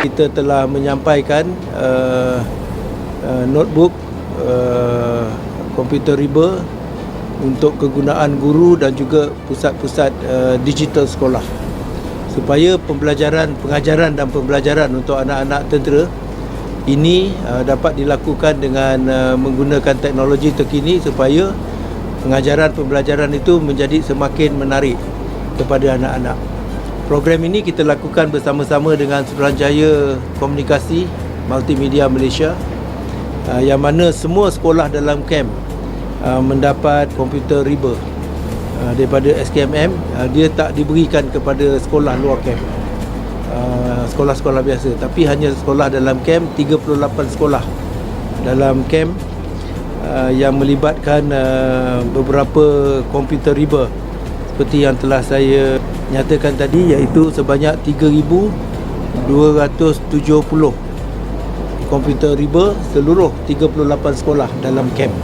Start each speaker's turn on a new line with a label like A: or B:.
A: Kita telah menyampaikan uh, uh, notebook uh, komputer riba untuk kegunaan guru dan juga pusat-pusat uh, digital sekolah supaya pembelajaran pengajaran dan pembelajaran untuk anak-anak tentera ini uh, dapat dilakukan dengan uh, menggunakan teknologi terkini supaya pengajaran pembelajaran itu menjadi semakin menarik kepada anak-anak. Program ini kita lakukan bersama-sama dengan Suruhanjaya Komunikasi Multimedia Malaysia uh, yang mana semua sekolah dalam kamp uh, mendapat komputer riba uh, daripada SKMM uh, dia tak diberikan kepada sekolah luar kamp uh, sekolah-sekolah biasa. Tapi hanya sekolah dalam kamp 38 sekolah dalam kamp uh, yang melibatkan uh, beberapa komputer riba seperti yang telah saya nyatakan tadi iaitu sebanyak 3270 komputer riba seluruh 38 sekolah dalam kamp